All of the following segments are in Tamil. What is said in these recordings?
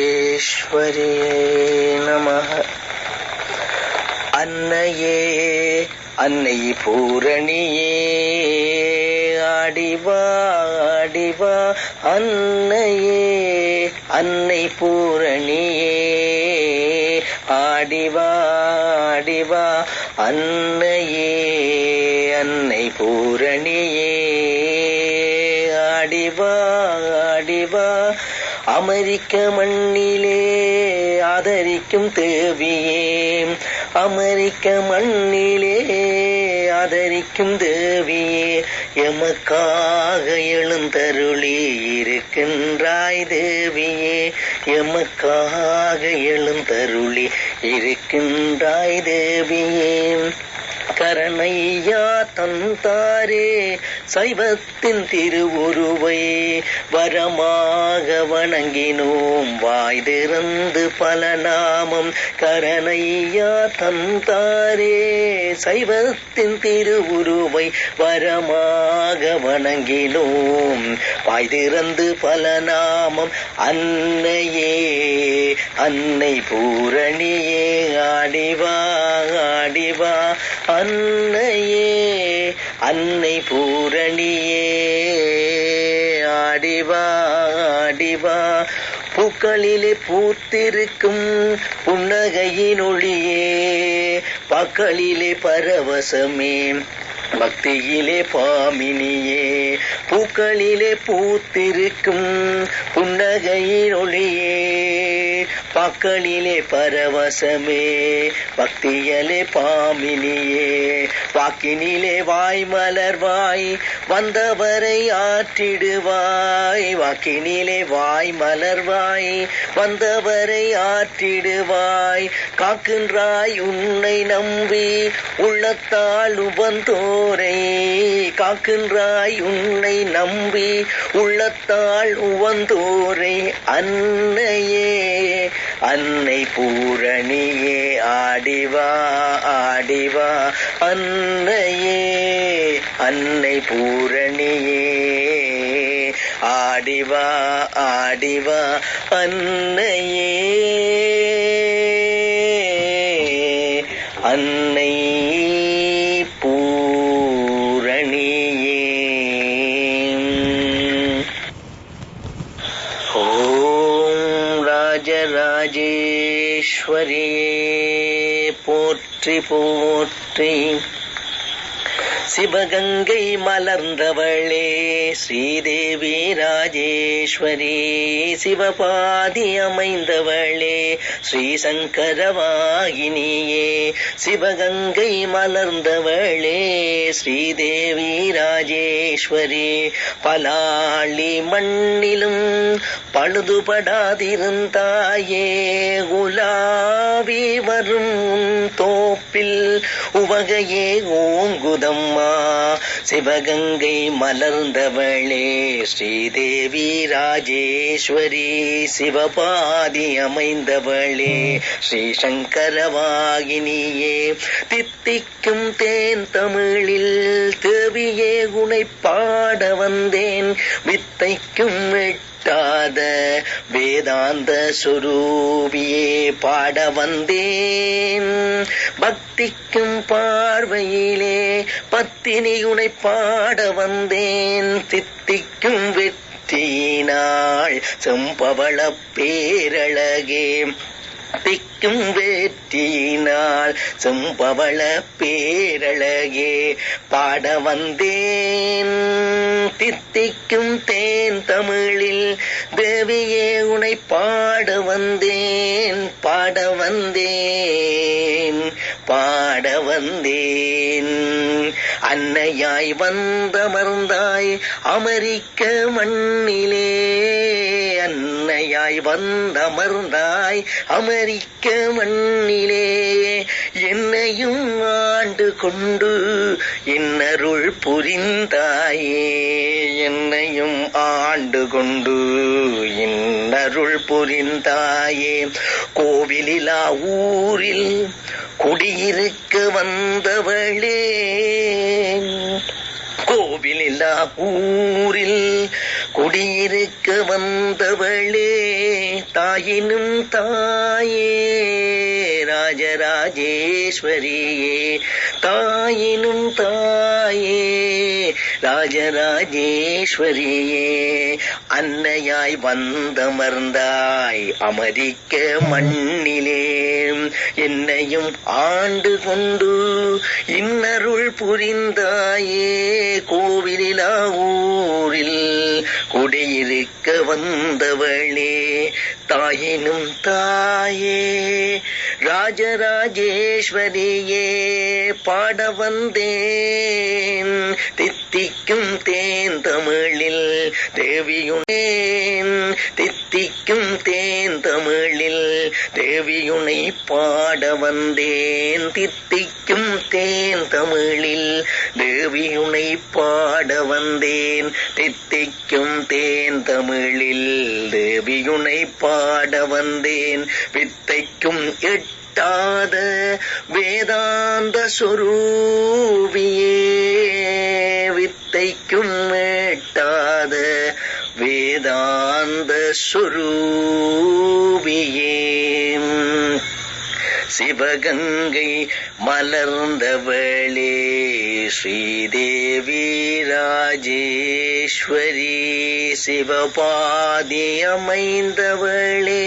ராஜராஜேஸ்வரியே நம அன்னையே அன்னை பூரணியே ஆடிவா ஆடிவா அன்னையே அன்னை பூரணியே ஆடிவா ஆடிவா அன்னையே அன்னை பூரணியே ஆடிவா ஆடிவா அமெரிக்க மண்ணிலே ஆதரிக்கும் தேவியே. அமெரிக்க மண்ணிலே ஆதரிக்கும் தேவியே. எமக்காக எழுந்தருளி இருக்கின்றாய் தேவியே. எமக்காக எழுந்தருளி இருக்கின்றாய் தேவியே. கரணையா தந்தாரே சைவத்தின் திருவுருவை வரமாக வணங்கினோம். வாய் திறந்து பல நாமம் கரணையா தந்தாரே சைவத்தின் திருவுருவை வரமாக வணங்கினோம். வாய் திறந்து பல நாமம் அன்னையே அன்னை பூரணியே ஆடிவா ஆடிவா அன்னையே அன்னை பூரணியே ஆடிவா ஆடிவா. பூக்களிலே பூத்திருக்கும் புன்னகையின் ஒளியே பக்களிலே பரவசமே. பக்தியிலே பாமினியே பூக்களிலே பூத்திருக்கும் புன்னகையின் ஒளியே. பாக்களிலே பரவசமே பக்தியலே பாமினியே. வாக்கினிலே வாய் மலர்வாய் வந்தவரை ஆற்றிடுவாய். வாக்கினிலே வாய் மலர்வாய் வந்தவரை ஆற்றிடுவாய். காக்கின்றாய் உன்னை நம்பி உள்ளத்தால் உபந்தோரை காக்கின்றாய் உன்னை நம்பி உள்ளத்தால் உவந்தோரை. அன்னையே அன்னை பூரணியே ஆடிவா ஆடிவா. அன்னையே அன்னை பூரணியே. ஆடிவா ஆடிவா அன்னையே. அன்னை ராஜராஜேஸ்வரியே போற்றி போற்றி. சிவகங்கை மலர்ந்தவளே ஸ்ரீதேவி ராஜேஸ்வரி சிவபாதி அமைந்தவளே ஸ்ரீசங்கரவாகினியே சிவகங்கை மலர்ந்தவளே ஸ்ரீதேவி ராஜேஸ்வரி பலாளி மண்ணிலும் பழுதுபடாதிருந்தாயே குலாவி வரும் தோப்பில் உவகையே ஓங்குதம்மா சிவகங்கை மலர்ந்தவளே ஸ்ரீதேவி ராஜேஸ்வரி சிவபாதி அமைந்தவளே ஸ்ரீசங்கரவாகினியே. தித்திக்கும் தேன் தமிழில் தேவியே உனை பாட வந்தேன் வித்தைக்கும் எட்டாத வேதாந்த சுரூபியே பாட வந்தேன். பத்திக்கும் பார்வையிலே பத்தினியுனை பாட வந்தேன். தித்திக்கும் வெற்றியினாள் செம்பவள பேரழகே. திக்கும் வேற்றினால் செம்பவள பேரழகே. பாட வந்தேன். தித்திக்கும் தேன் தமிழில் தேவியே உனை பாட வந்தேன். பாட வந்தேன். பாட வந்தேன். அன்னையாய் வந்தமர்ந்தாய் அமெரிக்க மண்ணிலே. அன்னையாய் வந்தமர்ந்தாய் அமெரிக்க மண்ணிலே. என்னையும் ஆண்டு கொண்டு என்னருள் புரிந்தாயே. என்னையும் ஆண்டு கொண்டு என்னருள் புரிந்தாயே. கோவிலிலா ஊரில் குடியிருக்க வந்தவளே. கோவிலில்லா ஊரில் குடியிருக்க வந்தவளே. தாயினும் தாயே ராஜராஜேஸ்வரியே. தாயினும் தாயே ராஜராஜேஸ்வரியே. அன்னையாய் வந்தமர்ந்தாய் அமரிக்க மண்ணிலே. என்னையும் ஆண்டு கொண்டு இன்னருள் புரிந்தாயே. கோவிலிலா ஊரில் குடியிருக்க வந்தவளே தாயினும் தாயே. ராஜராஜேஸ்வரியே பாட வந்தேன். தித்திக்கும் தேன் தமிழில் தேவியுனேன் தித்திக்கும் தேன் தமிழில் தேவியுனை பாட வந்தேன். தித்திக்கும் தேன் தமிழில் தேவியுனை பாட வந்தேன். தித்திக்கும் தேன் தமிழில் தேவியுனை பாட வந்தேன். வித்தைக்கும் எட்டாத வேதாந்த சொரூபியே. வித்தைக்கும் மே வேதாந்த சொரூபியே சிவகங்கை மலர்ந்தவளே ஸ்ரீதேவி ராஜேஸ்வரி சிவபாதி அமைந்தவளே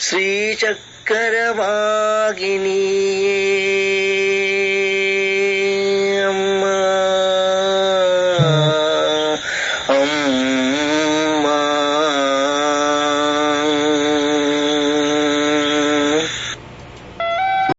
ஸ்ரீ சக்கரவாகினியே